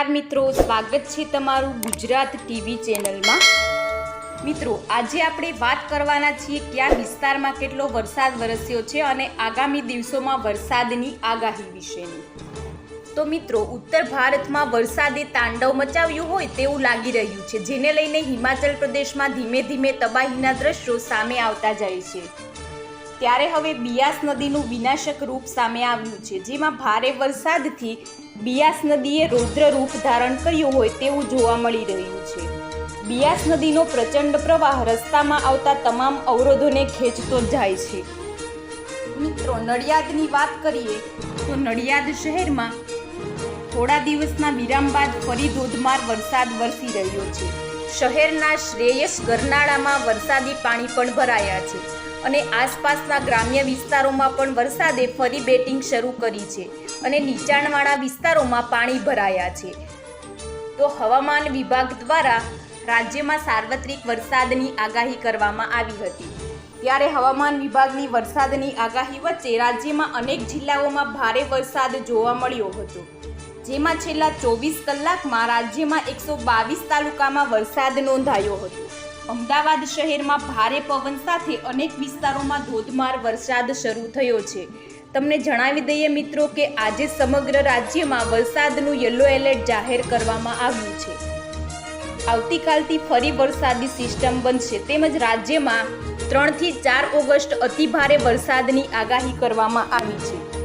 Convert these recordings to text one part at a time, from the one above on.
નમસ્કાર મિત્રો, સ્વાગત છે તમારું ગુજરાત ટીવી ચેનલમાં. મિત્રો, આજે આપણે વાત કરવાના છીએ કયા વિસ્તારમાં કેટલો વરસાદ વરસ્યો છે અને આગામી દિવસોમાં વરસાદની આગાહી વિશેની. તો મિત્રો, ઉત્તર ભારતમાં વરસાદે તાંડવ મચાવ્યું હોય તેવું લાગી રહ્યું છે, જેને લઈને હિમાચલ પ્રદેશમાં ધીમે ધીમે તબાહીના દ્રશ્યો સામે આવતા જાય છે. ત્યારે હવે બિયાસ નદીનું વિનાશક રૂપ સામે આવ્યું છે, જેમાં ભારે વરસાદથી બિયાસ નદીએ રૌદ્ર રૂપ ધારણ કર્યું હોય તેવું જોવા મળી રહ્યું છે. બિયાસ નદીનો પ્રચંડ પ્રવાહ રસ્તામાં આવતા તમામ અવરોધોને ખેંચતો જાય છે. મિત્રો, નડિયાદની વાત કરીએ તો નડિયાદ શહેરમાં થોડા દિવસના વિરામ બાદ ફરી ધોધમાર વરસાદ વરસી રહ્યો છે. શહેરના શ્રેયસ ગરનાળામાં વરસાદી પાણી પણ ભરાયા છે અને આસપાસના ગ્રામ્ય વિસ્તારોમાં પણ વરસાદે ફરી બેટિંગ શરૂ કરી છે અને નીચાણવાળા વિસ્તારોમાં પાણી ભરાયા છે. તો હવામાન વિભાગ દ્વારા રાજ્યમાં સાર્વત્રિક વરસાદની આગાહી કરવામાં આવી હતી. ત્યારે હવામાન વિભાગની વરસાદની આગાહી વચ્ચે રાજ્યમાં અનેક જિલ્લાઓમાં ભારે વરસાદ જોવા મળ્યો હતો. જેમાં છેલ્લા ચોવીસ કલાકમાં રાજ્યમાં એકસો બાવીસ તાલુકામાં વરસાદ નોંધાયો હતો. અમદાવાદ શહેરમાં ભારે પવન સાથે અનેક વિસ્તારોમાં ધોધમાર વરસાદ શરૂ થયો છે. તમને જણાવી દઈએ મિત્રો કે આજે સમગ્ર રાજ્યમાં વરસાદનું યલો એલર્ટ જાહેર કરવામાં આવ્યું છે. આવતીકાલથી ફરી વરસાદી સિસ્ટમ બનશે તેમજ રાજ્યમાં ત્રણથી ચાર ઓગસ્ટ અતિભારે વરસાદની આગાહી કરવામાં આવી છે.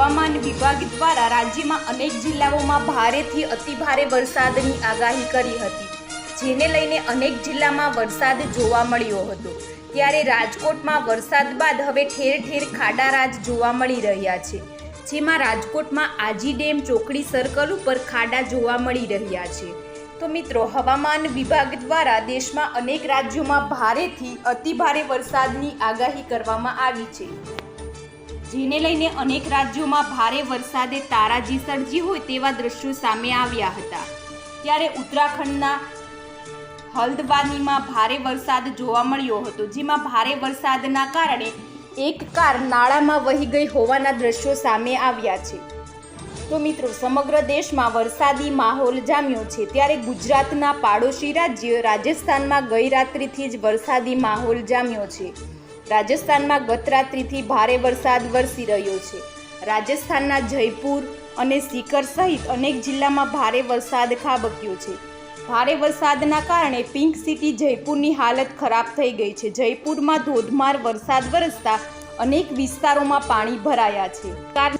હવામાન વિભાગ દ્વારા રાજ્યમાં અનેક જિલ્લાઓમાં ભારેથી અતિભારે વરસાદની આગાહી કરી હતી, જેને લઈને અનેક જિલ્લામાં વરસાદ જોવા મળ્યો હતો. ત્યારે રાજકોટમાં વરસાદ બાદ હવે ઠેર ઠેર ખાડારાજ જોવા મળી રહ્યા છે, જેમાં રાજકોટમાં આજી ડેમ ચોકડી સર્કલ ઉપર ખાડા જોવા મળી રહ્યા છે. તો મિત્રો, હવામાન વિભાગ દ્વારા દેશમાં અનેક રાજ્યોમાં ભારેથી અતિભારે વરસાદની આગાહી કરવામાં આવી છે. જેને લઈને અનેક રાજ્યોમાં ભારે વરસાદે તારાજી સર્જી હોય તેવા દ્રશ્યો સામે આવ્યા હતા. ત્યારે ઉત્તરાખંડના હલ્દવાનીમાં ભારે વરસાદ જોવા મળ્યો હતો, જેમાં ભારે વરસાદના કારણે એક કાર નાળામાં વહી ગઈ હોવાના દ્રશ્યો સામે આવ્યા છે. તો મિત્રો, સમગ્ર દેશમાં વરસાદી માહોલ જામ્યો છે. ત્યારે ગુજરાતના પાડોશી રાજ્ય રાજસ્થાનમાં ગઈ રાત્રિથી જ વરસાદી માહોલ જામ્યો છે. રાજસ્થાનમાં ગત રાત્રિથી ભારે વરસાદ વરસી રહ્યો છે. રાજસ્થાનના જયપુર અને સિકર સહિત અનેક જિલ્લામાં ભારે વરસાદ ખાબક્યો છે. ભારે વરસાદના કારણે પિંક સિટી જયપુરની હાલત ખરાબ થઈ ગઈ છે. જયપુરમાં ધોધમાર વરસાદ વરસતા અનેક વિસ્તારોમાં પાણી ભરાયા છે. કાર